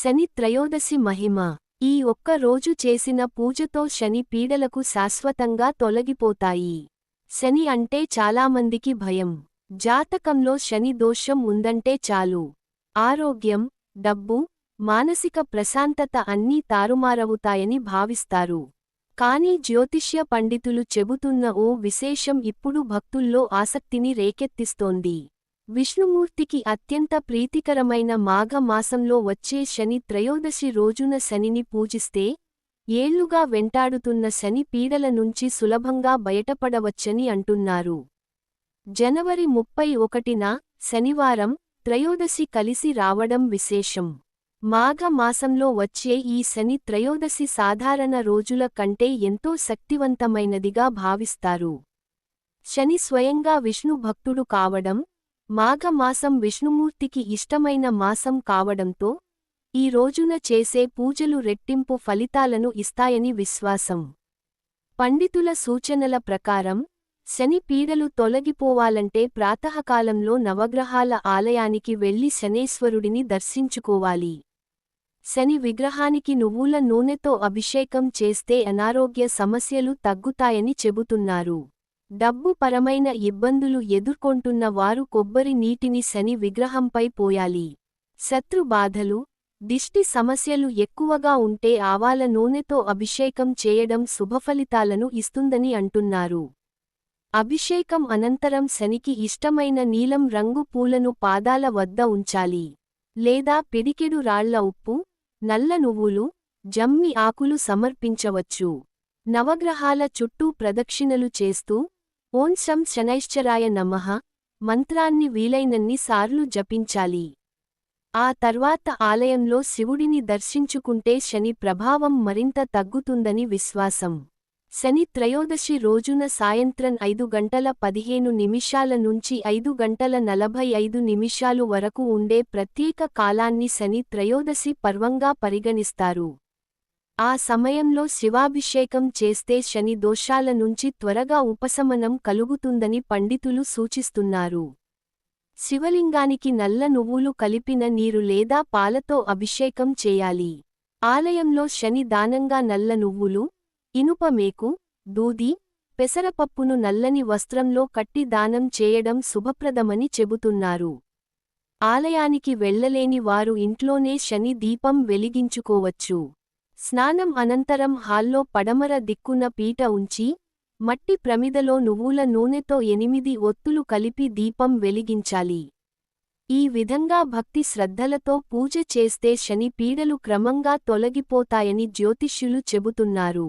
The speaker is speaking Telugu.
శని త్రయోదశి మహిమ. ఈ ఒక్క రోజు చేసిన పూజతో శని పీడలకు శాశ్వతంగా తొలగిపోతాయి. శని అంటే చాలామందికి భయం. జాతకంలో శని దోషం ఉందంటే చాలు. ఆరోగ్యం డబ్బు మానసిక ప్రశాంతత అన్నీ తారుమారవుతాయని భావిస్తారు. కానీ జ్యోతిష్య పండితులు చెబుతున్న ఓ విశేషం ఇప్పుడు భక్తుల్లో ఆసక్తిని రేకెత్తిస్తోంది. విష్ణుమూర్తికి అత్యంత ప్రీతికరమైన మాఘ మాసంలో వచ్చే శని త్రయోదశి రోజున శనిని పూజిస్తే ఏళ్ళుగా వెంటాడుతున్న శని పీడల నుంచి సులభంగా బయటపడవచ్చని అంటున్నారు. జనవరి ముప్పై ఒకటిన శనివారం త్రయోదశి కలిసి రావడం విశేషం. మాఘ మాసంలో వచ్చే ఈ శని త్రయోదశి సాధారణ రోజుల కంటే ఎంతో శక్తివంతమైనదిగా భావిస్తారు. శని స్వయంగా విష్ణు భక్తుడు కావడం మాఘమాసం విష్ణుమూర్తికి ఇష్టమైన మాసం కావడంతో ఈ రోజున చేసే పూజలు రెట్టింపు ఫలితాలను ఇస్తాయని విశ్వాసం. పండితుల సూచనల ప్రకారం శని పీడలు తొలగిపోవాలంటే ప్రాతకాలంలో నవగ్రహాల ఆలయానికి వెళ్ళి శనేశ్వరుడిని దర్శించుకోవాలి. శని విగ్రహానికి నువ్వుల నూనెతో అభిషేకం చేస్తే అనారోగ్య సమస్యలు తగ్గుతాయని చెబుతున్నారు. డబ్బు పరమైన ఇబ్బందులు ఎదుర్కొంటున్న వారు కొబ్బరి నీటిని శని విగ్రహంపై పోయాలి. శత్రు బాధలు దిష్టి సమస్యలు ఎక్కువగా ఉంటే ఆవాల నూనెతో అభిషేకం చేయడం శుభఫలితాలను ఇస్తుందని అంటున్నారు. అభిషేకం అనంతరం శనికి ఇష్టమైన నీలం రంగు పూలను పాదాల వద్ద ఉంచాలి. లేదా పిడికెడు రాళ్ళ ఉప్పు నల్ల నువ్వులు జమ్మి ఆకులు సమర్పించవచ్చు. నవగ్రహాల చుట్టూ ప్రదక్షిణలు చేస్తూ ఓం శం శనైశ్చరాయ నమః. మంత్రాన్ని వీలైనన్ని సార్లు జపించాలి. ఆ తర్వాత ఆలయంలో శివుడిని దర్శించుకుంటే శని ప్రభావం మరింత తగ్గుతుందని విశ్వాసం. శని త్రయోదశి రోజున సాయంత్రం ఐదు గంటల పదిహేను నిమిషాల నుంచి ఐదు గంటల నలభై ఐదు నిమిషాలు వరకు ఉండే ప్రత్యేక కాలాన్ని శని త్రయోదశి పర్వంగా పరిగణిస్తారు. ఆ సమయంలో శివాభిషేకం చేస్తే శని దోషాల నుంచి త్వరగా ఉపశమనం కలుగుతుందని పండితులు సూచిస్తున్నారు. శివలింగానికి నల్ల నువ్వులు కలిపిన నీరు లేదా పాలతో అభిషేకం చేయాలి. ఆలయంలో శని దానంగా నల్ల నువ్వులు ఇనుప మేకు దూది పెసరపప్పును నల్లని వస్త్రంలో కట్టి దానం చేయడం శుభప్రదమని చెబుతున్నారు. ఆలయానికి వెళ్ళలేని వారు ఇంట్లోనే శని దీపం వెలిగించుకోవచ్చు. స్నానం అనంతరం హాల్లో పడమర దిక్కున పీట ఉంచి మట్టి ప్రమిదలో నువ్వుల నూనెతో ఎనిమిది ఒత్తులు కలిపి దీపం వెలిగించాలి. ఈ విధంగా భక్తి శ్రద్ధలతో పూజ చేస్తే శని పీడలు క్రమంగా తొలగిపోతాయని జ్యోతిష్యులు చెబుతున్నారు.